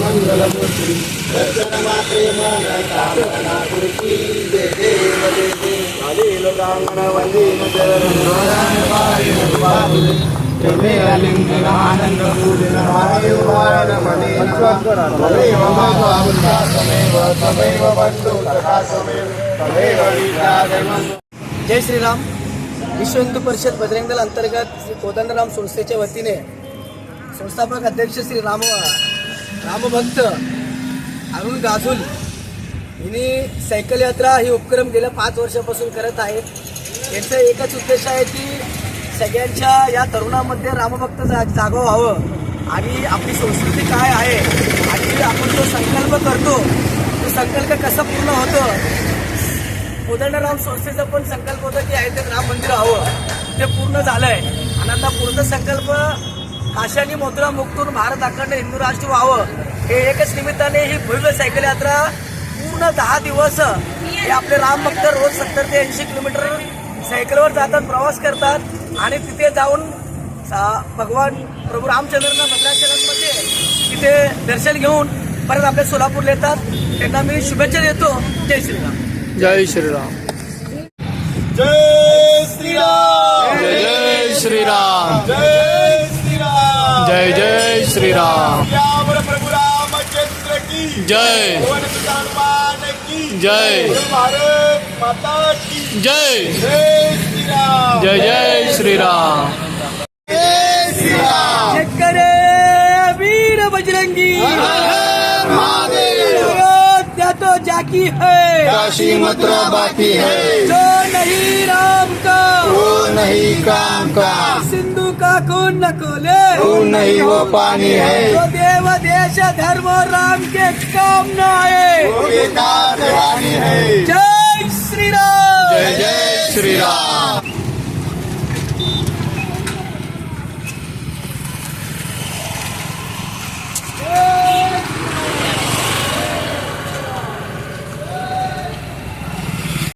మంగళమూర్తి దర్శన మాత్రేమాన కామన కురికి దేవేవదేవి జై శ్రీరామ్. विश्व हिंदू परिषद बजरंग दल अंतर्गत श्री कोदंडराम संस्थेच्या वतीने संस्थापक अध्यक्ष श्री राम रामभक्त अरुण गाझुल यांनी सायकल यात्रा ही उपक्रम गेल्या पाच वर्षापासून करत आहेत. यांचा एकच उद्देश आहे की सगळ्यांच्या या तरुणामध्ये रामभक्त जा जागं व्हावं. आणि आपली संस्कृती काय आहे आणि आपण जो संकल्प करतो तो संकल्प कसा पूर्ण होतो? कोदंडराम संस्थेचा पण संकल्प होता की मंदिर हवं ते पूर्ण झालंय. आणि आता पुढचा संकल्प काशी आणि मथुरा मुक्तून भारत अखंड हिंदू राष्ट्र व्हावं. हे एकच निमित्ताने ही भव्य सायकल यात्रा पूर्ण दहा दिवस हे आपले राम भक्त रोज सत्तर ते ऐंशी किलोमीटर सायकलवर जातात प्रवास करतात आणि तिथे जाऊन भगवान प्रभू रामचंद्रांना भद्राचरणमध्ये तिथे दर्शन घेऊन परत आपल्या सोलापूरला येतात. त्यांना मी शुभेच्छा देतो. जय श्रीराम. जय श्रीराम. जय श्रीराम जय श्रीराम जय जय श्रीराम श्यामर प्रभु रामचंद्र की। जय। पवन सुत हनुमान की। जय। भारत माता की। जय। जय श्रीराम जय जय श्रीराम जय श्रीराम शेतकरी वीर बजरंगी। तो जाकी है। काशी मथुरा बाकी है। जो नहीं राम का। वो नहीं काम का। सिंधु का खून न खोले वो नहीं वो पानी है? जो देव देश धर्म राम के काम न आए वो बेकार है। जय